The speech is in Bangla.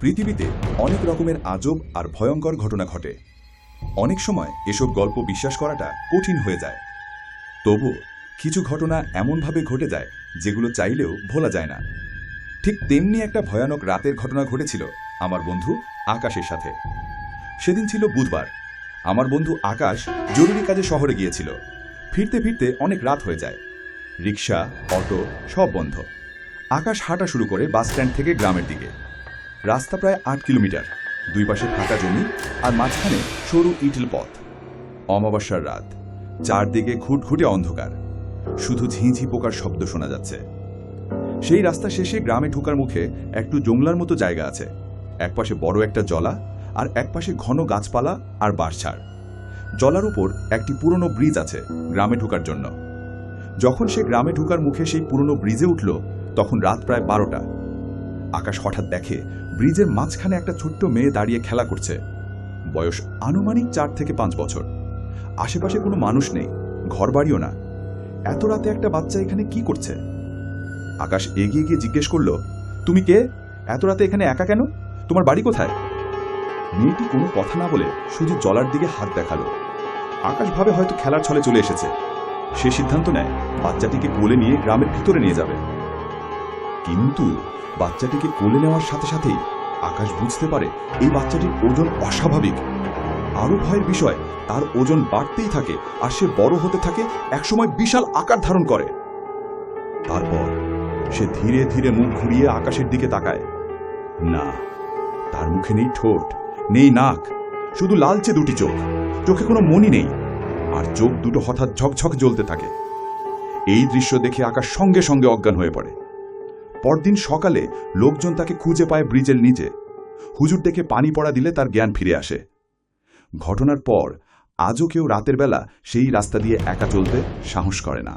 পৃথিবীতে অনেক রকমের আজব আর ভয়ঙ্কর ঘটনা ঘটে। অনেক সময় এসব গল্প বিশ্বাস করাটা কঠিন হয়ে যায়। তবু কিছু ঘটনা এমনভাবে ঘটে যায় যেগুলো চাইলেও ভোলা যায় না। ঠিক তেমনি একটা ভয়ানক রাতের ঘটনা ঘটেছিল আমার বন্ধু আকাশের সাথে। সেদিন ছিল বুধবার। আমার বন্ধু আকাশ জরুরি কাজে শহরে গিয়েছিল। ফিরতে ফিরতে অনেক রাত হয়ে যায়। রিক্সা অটো সব বন্ধ। আকাশ হাঁটা শুরু করে বাস স্ট্যান্ড থেকে গ্রামের দিকে। রাস্তা প্রায় আট কিলোমিটার। দুই পাশে ফাঁকা জমি আর মাঝখানে সরু ইটেল পথ। অমাবস্যার রাত। চারদিকে ঘুটঘুটে অন্ধকার। শুধু ঝিঁঝি পোকার শব্দ শোনা যাচ্ছে। সেই রাস্তা শেষে গ্রামে ঢোকার মুখে একটু জংলার মতো জায়গা আছে। একপাশে বড় একটা জলা আর একপাশে ঘন গাছপালা আর বাঁশঝাড়। জলার উপর একটি পুরনো ব্রিজ আছে গ্রামে ঢোকার জন্য। যখন সে গ্রামে ঢোকার মুখে সেই পুরনো ব্রিজে উঠল, তখন রাত প্রায় বারোটা। আকাশ হঠাৎ দেখে ব্রিজের মাঝখানে একটা ছোট্ট মেয়ে দাঁড়িয়ে খেলা করছে। বয়স আনুমানিক চার থেকে পাঁচ বছর। আশেপাশে কোনো মানুষ নেই, ঘরবাড়িও না। এত রাতে একটা বাচ্চা এখানে কি করছে? আকাশ এগিয়ে গিয়ে জিজ্ঞেস করল, তুমি কে? এত রাতে এখানে একা কেন? তোমার বাড়ি কোথায়? মেয়েটি কোনো কথা না বলে শুধু জলার দিকে হাত দেখাল। আকাশ ভাবে হয়তো খেলার ছলে চলে এসেছে। সে সিদ্ধান্ত নেয়, বাচ্চাটিকে কোলে নিয়ে গ্রামের ভিতরে নিয়ে যাবে। কিন্তু বাচ্চাটিকে কোলে নেওয়ার সাথে সাথেই আকাশ বুঝতে পারে এই বাচ্চাটির ওজন অস্বাভাবিক। আরও ভয়ের বিষয়, তার ওজন বাড়তেই থাকে আর সে বড় হতে থাকে একসময় বিশাল আকার ধারণ করে। তারপর সে ধীরে ধীরে মুখ ঘুরিয়ে আকাশের দিকে তাকায়। না, তার মুখে নেই ঠোঁট, নেই নাক, শুধু লালচে দুটি চোখ। চোখে কোনো মনি নেই আর চোখ দুটো হঠাৎ ঝকঝক জ্বলতে থাকে। এই দৃশ্য দেখে আকাশ সঙ্গে সঙ্গে অজ্ঞান হয়ে পড়ে। পরদিন সকালে লোকজন তাকে খুঁজে পায় ব্রিজের নিচে। হুজুর দেখে পানি পড়া দিলে তার জ্ঞান ফিরে আসে। ঘটনার পর আজও কেউ রাতের বেলা সেই রাস্তা দিয়ে একা চলতে সাহস করে না।